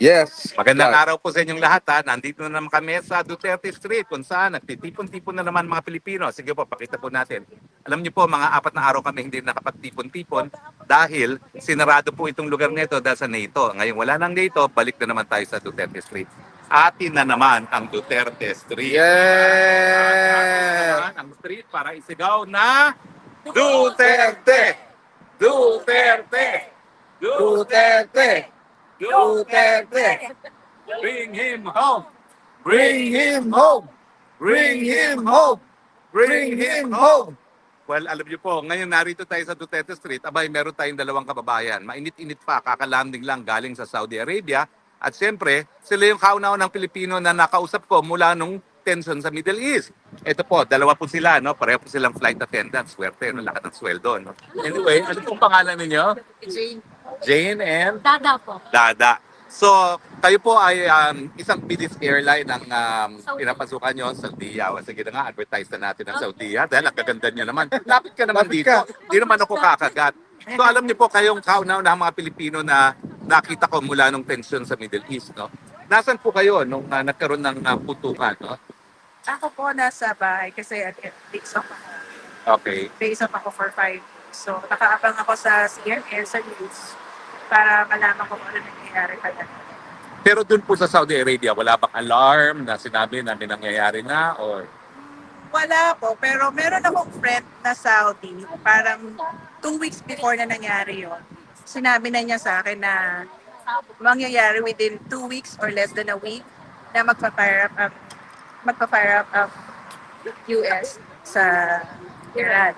Yes. Magandang araw po sa inyong lahat ha. Nandito na naman kami sa Duterte Street kung saan nagtitipon-tipon na naman mga Pilipino. Sige po, pakita po natin. Alam niyo po, mga apat na araw kami hindi nakapagtipon-tipon dahil sinarado po itong lugar nito dahil sa NATO. Ngayon wala nang NATO, balik na naman tayo sa Duterte Street. Atin na naman ang Duterte Street. Yeah. Ang street para isigaw na Duterte! Duterte! Duterte. Duterte. Bring him home! Bring him home. Bring him home. Bring him home. Well, alam niyo po, ngayon narito tayo sa Duterte Street. Abay, meron tayong dalawang kababayan. Mainit-init pa, kakalanding lang galing sa Saudi Arabia. At siyempre, sila yung kaunaw ng Pilipino na nakausap ko mula nung tension sa Middle East. Ito po, dalawa po sila, no? Pareho po silang flight attendant. Swerte, no? Lahat ng sweldo, no? Anyway, ano pong pangalan ninyo? Jane. Jane and Dada po. Dada. So, kayo po ay um, isang British airline ang um, Saudi. pinapasukan nyo sa Saudiya. O sige na nga, advertise na natin ang Saudiya dahil ang gaganda niya naman. Lapit ka naman Lapit dito. ka. Hindi naman ako kakagat. So, alam niyo po kayong kaunaw na mga Pilipino na nakita ko mula nung tension sa Middle East, no? Nasaan po kayo nung uh, nagkaroon ng uh, putukan, no? Ako po nasa bahay kasi at days off ako. Okay. Days off ako for five. So, nakaabang ako sa CNN, sa news, para malaman ko kung ano nangyayari talaga. Pero dun po sa Saudi Arabia, wala bang alarm na sinabi na may nangyayari na? Or Wala po, pero meron akong friend na Saudi, parang two weeks before na nangyari yon. Sinabi na niya sa akin na mangyayari within two weeks or less than a week na magpa-fire up ang magpa-fire up ang US sa Iran.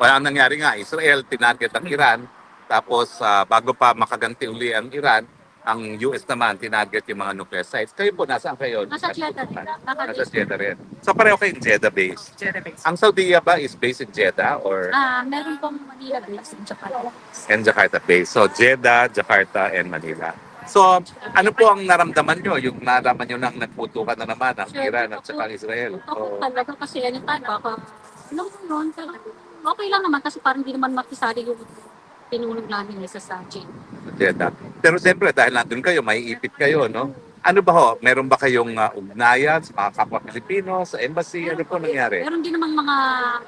Wala ang nangyari nga, Israel tinarget ang Iran, tapos ah, bago pa makaganti uli ang Iran, ang US naman tinarget yung mga nuclear sites. Kayo po, nasaan kayo? Nasa Jeddah. Nasa Jeddah rin. So pareho kayong Jeddah base. Genovese. Ang Saudiya ba is based in Jeddah or Ah, meron pong Manila base in Japan. and Jakarta base? So Jeddah, Jakarta, and Manila. So ano po ang naramdaman nyo? Yung naraman nyo nang nagputukan na naman ang Iran at saka Israel? Ako So, talaga kasi anytime baka alam mo noon, okay lang naman kasi parang hindi naman makisali yung tinulong namin sa Saji. Jeddah. Pero siyempre, dahil nandun kayo, may ipit kayo, no? Ano ba ho? Meron ba kayong uh, ugnayan sa mga kapwa Pilipino, sa embassy? Ano po nangyari? Meron din naman mga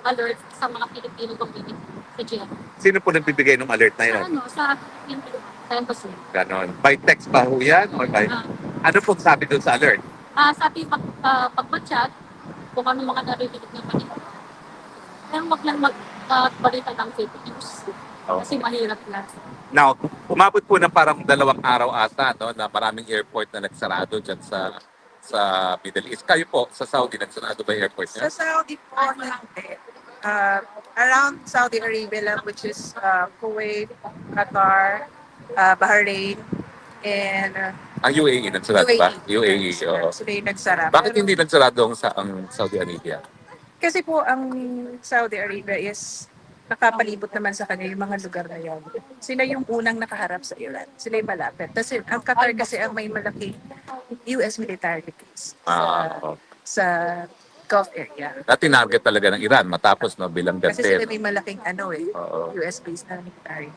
alert sa mga Pilipino community sa Jeddah. Sino po nagbibigay ng alert na Sa yun? ano, sa sa embassy. Ganon. By text ba ho yan? Or by... Ah, Ano pong sabi doon sa alert? ah, sa ating pag, uh, pagbatchat, kung ano mga naririnig na balita. Pero wag lang magbalita ng fake news. Oh. Kasi mahirap lang. Now, umabot po ng parang dalawang araw ata, no? Na maraming airport na nagsarado dyan sa sa Middle East. Kayo po, sa Saudi, nagsarado ba yung airport Sa niya? Saudi po, hindi. Uh, around Saudi Arabia lang, which is uh, Kuwait, Qatar, uh, Bahrain, and uh, Ang UAE, nagsarado ba? UAE, oo. Sila yung nagsara. Bakit hindi nagsarado ang, sa, ang Saudi Arabia? Kasi po, ang Saudi Arabia is nakapalibot naman sa kanya yung mga lugar na yun. Sila yung unang nakaharap sa Iran. Sila yung malapit. Kasi ang Qatar kasi ang may malaking US military base sa, Ah, oo. sa Gulf area. At tinarget talaga ng Iran matapos no bilang Kasi sila may malaking ano eh, Oo. US base na military.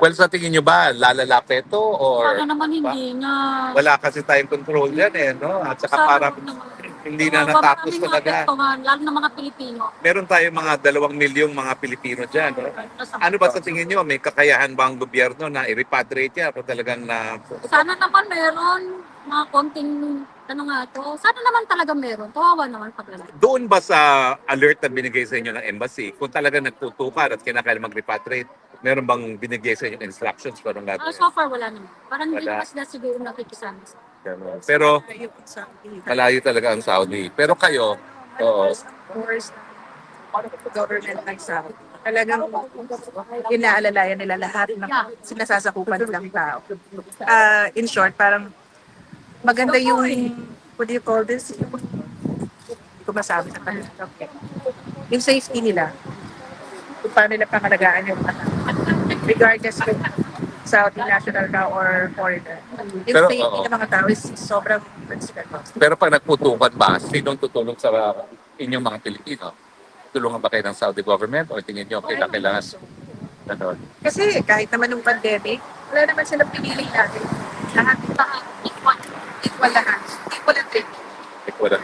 Well, sa tingin nyo ba, lalala pa ito or Sana naman hindi na... wala kasi tayong control yan eh, no? At saka Sana parang naman. Hindi na natapos talaga. Lalo na mga Pilipino. Meron tayong mga dalawang milyong mga Pilipino dyan, no? Ano ba sa tingin nyo? May kakayahan ba ang gobyerno na i-repatriate yan o talagang na... Sana naman meron mga konting ano nga to. Sana naman talaga meron. Kawawa naman pag. Doon ba sa alert na binigay sa inyo ng embassy, kung talaga nagtutukan at kinakailangan mag-repatriate, meron bang binigay sa inyo instructions kung anong Ah, gagawin? so far wala naman. Parang hindi pa sila siguro nakikisama. sa- Ganun. Pero malayo talaga ang Saudi. Pero kayo, oo, government ng Saudi. Talagang inaalalayan nila lahat ng sinasasakupan ng tao. Uh, in short, parang maganda yung, what do you call this? Hindi ko masabi sa kanila. Okay. Yung safety nila. Kung paano nila pangalagaan yung mga regardless kung Saudi national ka or foreigner. Yung Pero, safety oo. ng mga tao is sobrang considered. pero pag nagputukan ba, sinong tutulong sa inyong mga Pilipino? Tulungan ba kayo ng Saudi government o tingin nyo kailangan kailangan ganun? Kasi kahit naman nung pandemic, wala naman silang piniling natin. Lahat Lahat. Equal. equal lahat. Equal and treated. Wala.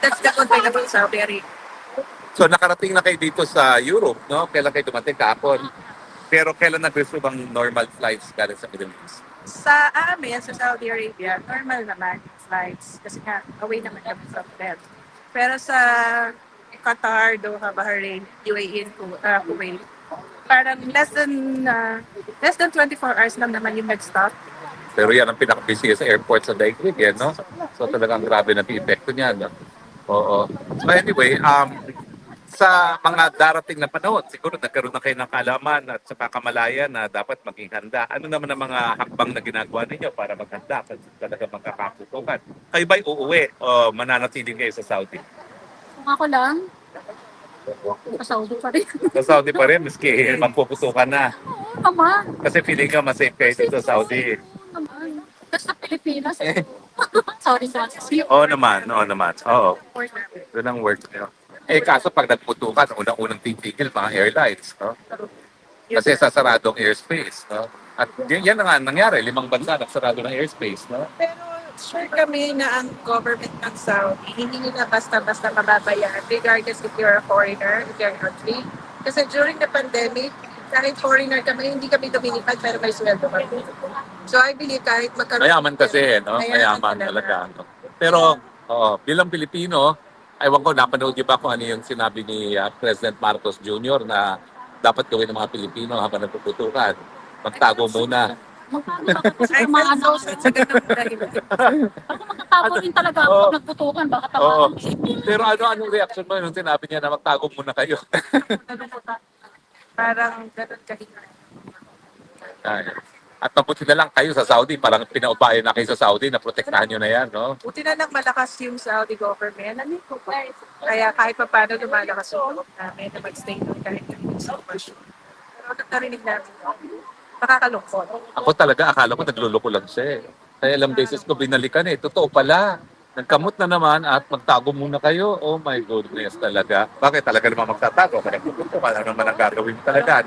That's the thing about Saudi Arabia. So nakarating na kayo dito sa Europe, no? Kailan kayo dumating kahapon? Pero kailan nag-resume ang normal flights galing sa Middle East? Sa amin, sa Saudi Arabia, normal naman flights. Kasi nga, away naman kami from them. Pero sa Qatar, Doha, Bahrain, UAE, uh, Kuwait, parang less than uh, less than 24 hours lang naman yung nag-stop. Pero yan ang pinaka-busy sa airport sa daigdig, eh, no? So talagang grabe na epekto niya, no? Oo. So anyway, um, sa mga darating na panahon, siguro nagkaroon na kayo ng kaalaman at sa kakamalayan na dapat maging handa. Ano naman ang mga hakbang na ginagawa ninyo para maghanda at talaga magkakaputukan? Kayo ba'y uuwi o mananatiling kayo sa Saudi? Kung ako lang, sa Saudi pa rin. Sa Saudi pa rin, miski magpuputukan na. Oo naman. Kasi feeling ka mas safe kayo dito sa Saudi. Oo naman. Basta Pilipinas. eh. Sorry, sorry. Oo naman, oo naman. Oo. Doon ang work nyo. Eh kaso pag nagputukan, unang-unang titigil mga airlines. No? Kasi sasaradong airspace. No? At yan na nga ang nangyari. Limang bansa nagsarado ng airspace. No? Pero sure kami na ang government ng Saudi, hindi nila basta-basta mababayan regardless if you're a foreigner, if you're country. Kasi during the pandemic, kahit foreigner kami, hindi kami lumilipad pero may sweldo kami. So I believe kahit magkaroon... Mayaman kasi, no? Mayaman talaga. No? Pero oo, bilang Pilipino, ewan ko, napanood niyo ba kung ano yung sinabi ni ah, President Marcos Jr. na dapat gawin ng mga Pilipino habang nagpuputukan. Magtago muna. Magkano ba kasi felt umaano so ako? rin talaga ako pag nagputukan. Baka Oo. tamaan. Pero ano anong reaction mo nung sinabi niya na magtago muna kayo? Parang ganun kahilan. Ay. At mabuti na lang kayo sa Saudi, parang pinaupayan na kayo sa Saudi na protektahan nyo na yan, no? Buti na lang malakas yung Saudi government. Kaya kahit pa paano lumalakas yung loob namin na mag-stay doon kahit sa sitwasyon. Pero narinig namin, nakakalungkot. Ako talaga, akala ko nagluloko lang siya eh. Kaya ilang beses ko binalikan eh. Totoo pala. Nagkamot na naman at magtago muna kayo. Oh my goodness talaga. Bakit talaga naman magtatago? Kaya ka na naman ang gagawin talaga.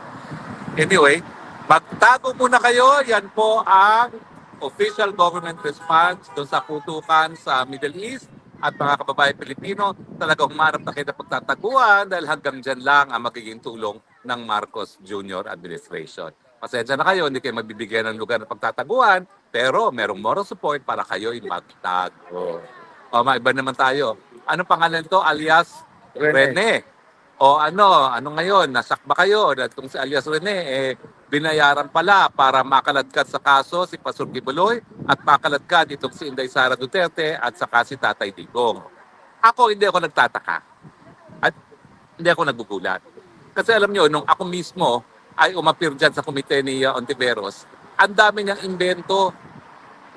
Anyway, magtago muna kayo. Yan po ang official government response doon sa putukan sa Middle East at mga kababayan Pilipino talaga humarap na na pagtataguan dahil hanggang dyan lang ang magiging tulong ng Marcos Jr. administration. Pasensya na kayo, hindi kayo mabibigyan ng lugar na pagtataguan, pero merong moral support para kayo'y magtago. O, maiba naman tayo. Ano pangalan to? Alias Rene. O ano, ano ngayon? Nasakba kayo. At kung si alias Rene, eh, binayaran pala para makaladkad sa kaso si Pastor Kibuloy at makaladkad itong si Inday Sara Duterte at saka si Tatay Digong. Ako, hindi ako nagtataka. At hindi ako nagugulat. Kasi alam nyo, nung ako mismo ay umapir dyan sa komite ni uh, Ontiveros, ang dami niyang invento.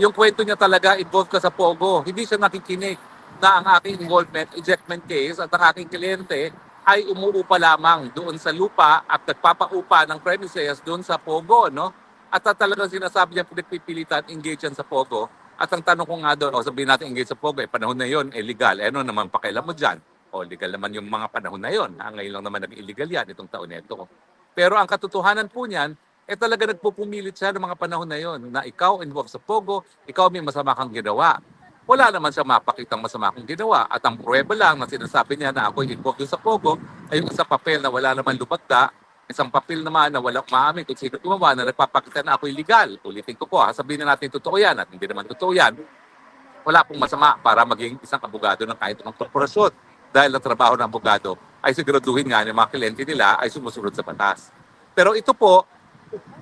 Yung kwento niya talaga, involved ka sa Pogo. Hindi siya nakikinig na ang aking involvement, ejectment case at ang aking kliyente ay umuupa lamang doon sa lupa at nagpapaupa ng premises doon sa Pogo, no? At talagang sinasabi niya pinagpipilitan, engage yan sa Pogo. At ang tanong ko nga doon, o sabihin natin engage sa Pogo, eh, panahon na yon eh, legal. Eh, ano naman pakailan mo dyan? O legal naman yung mga panahon na yon. Ha? Ngayon lang naman nag-illegal yan, itong taon na ito. Pero ang katotohanan po niyan, eh talaga nagpupumilit siya ng mga panahon na yon na ikaw involved sa Pogo, ikaw may masama kang ginawa. Wala naman siya mapakitang masama kong ginawa. At ang pruweba lang na sinasabi niya na ako involved sa Pogo ay yung isang papel na wala naman lumagda, isang papel naman na walang maamin kung sino gumawa na nagpapakita na ako illegal. Ulitin ko po, ha, sabihin na natin totoo yan at hindi naman totoo yan. Wala pong masama para maging isang abogado ng kahit anong korporasyon. Dahil ang trabaho ng abogado ay siguraduhin nga ng mga kliyente nila ay sumusunod sa batas. Pero ito po,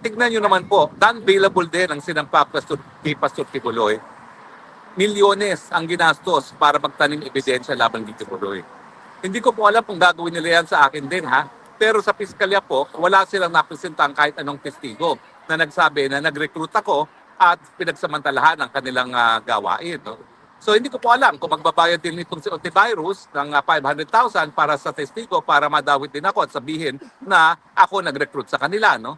tignan nyo naman po, non-bailable din ang sinampa Pastor, kay Pastor Kibuloy. Milyones ang ginastos para magtanim ebidensya laban kay Kibuloy. Hindi ko po alam kung gagawin nila yan sa akin din ha. Pero sa piskalya po, wala silang napresentang kahit anong testigo na nagsabi na nag-recruit ako at pinagsamantalahan ang kanilang ah, gawain. No? So hindi ko po alam kung magbabayad din nitong si Ontivirus ng ah, 500,000 para sa testigo para madawit din ako at sabihin na ako nag-recruit sa kanila. No?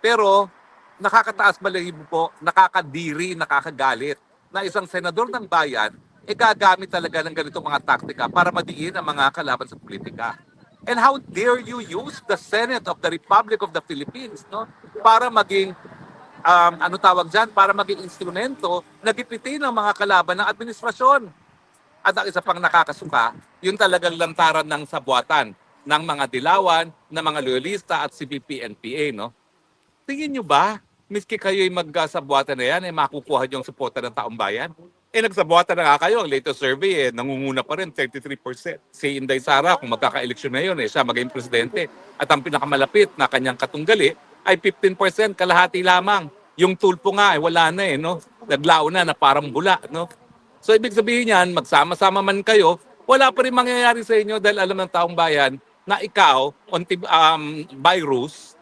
Pero nakakataas balahibo po, nakakadiri, nakakagalit na isang senador ng bayan e gagamit talaga ng ganitong mga taktika para madiin ang mga kalaban sa politika. And how dare you use the Senate of the Republic of the Philippines no para maging um, ano tawag dyan, para maging instrumento na gipitin ng mga kalaban ng administrasyon. At ang isa pang nakakasuka, yun talagang lantaran ng sabuatan ng mga dilawan, ng mga loyalista at CPP-NPA, no? Tingin nyo ba, miski kayo'y magsabuatan na yan, eh makukuha nyo ang suporta ng taong bayan? Eh nagsabuatan na nga kayo, ang latest survey, eh, nangunguna pa rin, 33%. Si Inday Sara, kung magkaka-eleksyon na yun, eh, siya maging presidente. At ang pinakamalapit na kanyang katunggali ay 15%, kalahati lamang. Yung tulpo nga, eh, wala na eh, no? Naglao na na parang bula, no? So ibig sabihin yan, magsama-sama man kayo, wala pa rin mangyayari sa inyo dahil alam ng taong bayan na ikaw, on um, by rules,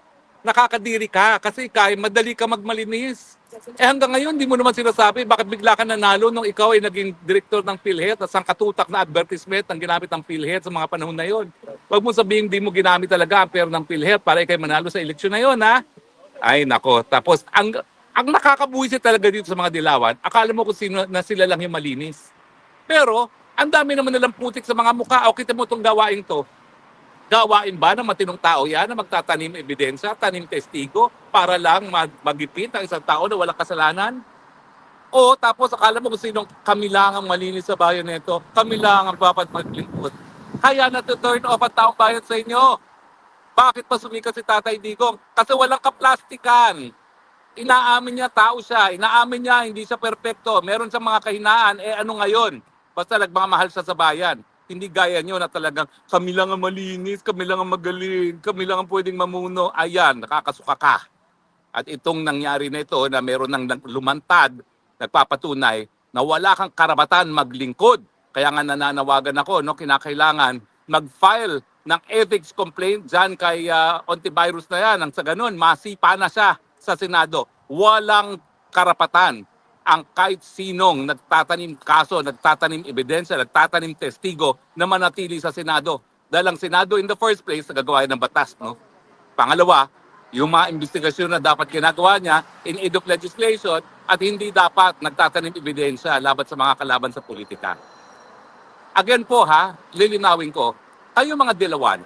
nakakadiri ka kasi kaya madali ka magmalinis. Eh hanggang ngayon, di mo naman sinasabi bakit bigla ka nanalo nung ikaw ay naging director ng PhilHealth at sangkatutak na advertisement ang ginamit ng PhilHealth sa mga panahon na yon. Huwag mo sabihin di mo ginamit talaga ang pera ng PhilHealth para ikay manalo sa eleksyon na yon, ha? Ay, nako. Tapos, ang, ang nakakabuhisit talaga dito sa mga dilawan, akala mo kung sino, na sila lang yung malinis. Pero, ang dami naman nilang putik sa mga mukha. O, kita mo itong gawain to. Gawain ba ng matinong tao yan na magtatanim ebidensya, tanim testigo para lang mag magipit ang isang tao na walang kasalanan? O tapos akala mo kung sinong kami lang ang malinis sa bayan nito, kami lang ang dapat maglingkod. Kaya na to turn off ang taong bayan sa inyo. Bakit pa sumikat si Tatay Digong? Kasi walang kaplastikan. Inaamin niya tao siya, inaamin niya hindi siya perpekto. Meron siyang mga kahinaan, eh ano ngayon? Basta nagmamahal siya sa bayan. Hindi gaya niyo na talagang kami lang ang malinis, kami lang ang magaling, kami lang ang pwedeng mamuno. Ayan, nakakasuka ka. At itong nangyari na ito na meron ng lumantad, nagpapatunay na wala kang karapatan maglingkod. Kaya nga nananawagan ako, no, kinakailangan mag-file ng ethics complaint dyan kay ah, Ontivirus na yan. Ang sa ganun, masipa na siya sa Senado. Walang karapatan ang kahit sinong nagtatanim kaso, nagtatanim ebidensya, nagtatanim testigo na manatili sa Senado. Dahil ang Senado in the first place, nagagawa ng batas. No? Pangalawa, yung mga investigasyon na dapat ginagawa niya in aid of legislation at hindi dapat nagtatanim ebidensya laban sa mga kalaban sa politika. Again po ha, lilinawin ko, kayo mga dilawan,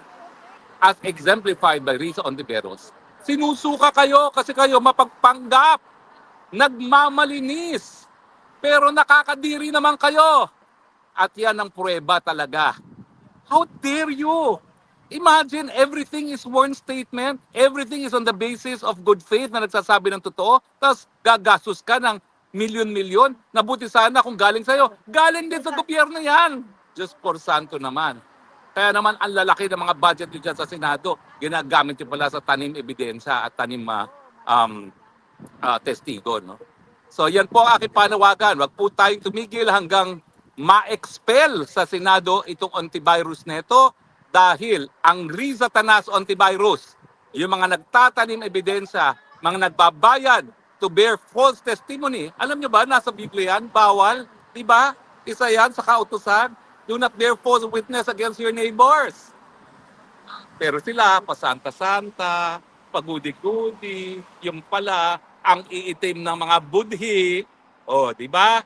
as exemplified by Risa Ontiveros, sinusuka kayo kasi kayo mapagpanggap, nagmamalinis, pero nakakadiri naman kayo. At yan ang prueba talaga. How dare you? Imagine everything is one statement, everything is on the basis of good faith na nagsasabi ng totoo, tapos gagastos ka ng milyon-milyon, nabuti sana kung galing sa'yo. Galing din sa gobyerno yan. Diyos por santo naman. Kaya naman ang lalaki ng mga budget nyo dyan sa Senado, ginagamit nyo pala sa tanim ebidensya at tanim ah, um, ah, testigo. No? So yan po ang aking panawagan. Huwag po tayong tumigil hanggang ma-expel sa Senado itong antivirus neto dahil ang Riza Tanas antivirus, yung mga nagtatanim ebidensya, mga nagbabayad to bear false testimony, alam nyo ba, nasa Biblia yan, bawal, di ba? Isa yan sa kautusan, do not bear false witness against your neighbors. Pero sila, pasanta-santa, pagudi-gudi, yung pala, ang iitim ng mga budhi. O, di ba?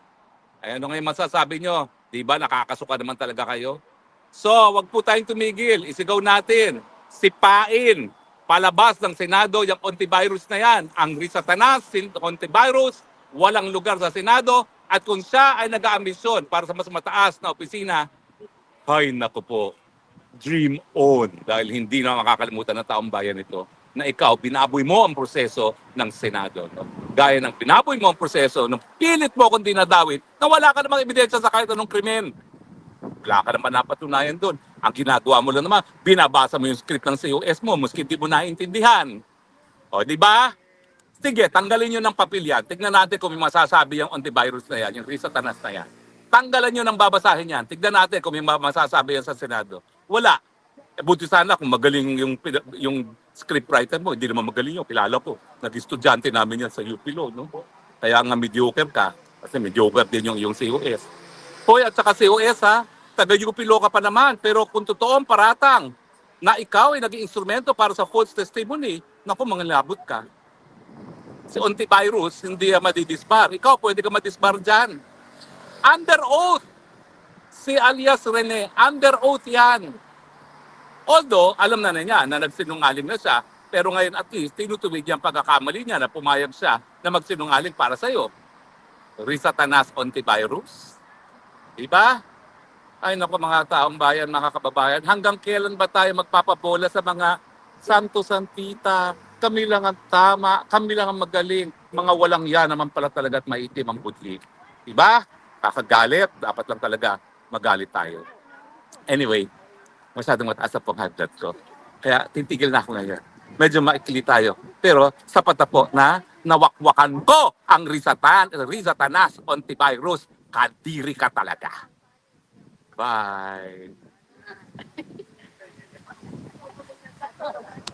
Ay, ano ngayon masasabi nyo? Di ba, nakakasuka naman talaga kayo? So, wag po tayong tumigil. Isigaw natin. Sipain. Palabas ng Senado yung antivirus na yan. Ang Risatanas, antivirus, walang lugar sa Senado. At kung siya ay nag-aambisyon para sa mas mataas na opisina, ay naku po, dream on. Dahil hindi na makakalimutan ng taong bayan ito na ikaw, binaboy mo ang proseso ng Senado. No? Gaya ng binaboy mo ang proseso, nung pilit mo kung dinadawit, na wala ka namang ebidensya sa kahit anong krimen. Wala ka naman napatunayan doon. Ang ginagawa mo lang naman, binabasa mo yung script ng COS mo, maski di mo naiintindihan. O, di ba? Sige, tanggalin nyo ng papel yan. Tignan natin kung may masasabi yung antivirus na yan, yung Risatanas na yan. Tanggalan nyo ng babasahin yan. Tignan natin kung may ma- masasabi yan sa Senado. Wala. Eh, buti sana kung magaling yung, yung scriptwriter mo. Hindi naman magaling yung kilala ko. Nag-estudyante namin yan sa UP Law. No? Kaya nga mediocre ka. Kasi mediocre din yung, yung COS. Hoy, at saka COS ha, taga-UP Law ka pa naman. Pero kung totoong paratang na ikaw ay naging instrumento para sa false testimony, naku, mga labot ka. Si antivirus, hindi yan madidisbar. Ikaw, pwede ka madisbar dyan. Under oath. Si alias Rene, under oath yan. Although, alam na na niya na nagsinungaling na siya, Pero ngayon at least, tinutuwid niya ang pagkakamali niya na pumayag siya na magsinungaling para sa'yo. Risatanas antivirus. Diba? Ay naku mga taong bayan, mga kababayan, hanggang kailan ba tayo magpapabola sa mga santo santita? Kami lang ang tama, kami lang ang magaling. Mga walang yan naman pala talaga at maitim ang budli. Diba? Kakagalit, dapat lang talaga magalit tayo. Anyway, masyadong mataas na pong high blood ko. Kaya titigil na ako ngayon. Medyo maikli tayo. Pero sapat na po na nawakwakan ko ang risatan, risatanas antivirus. Kadiri ka talaga. Bye.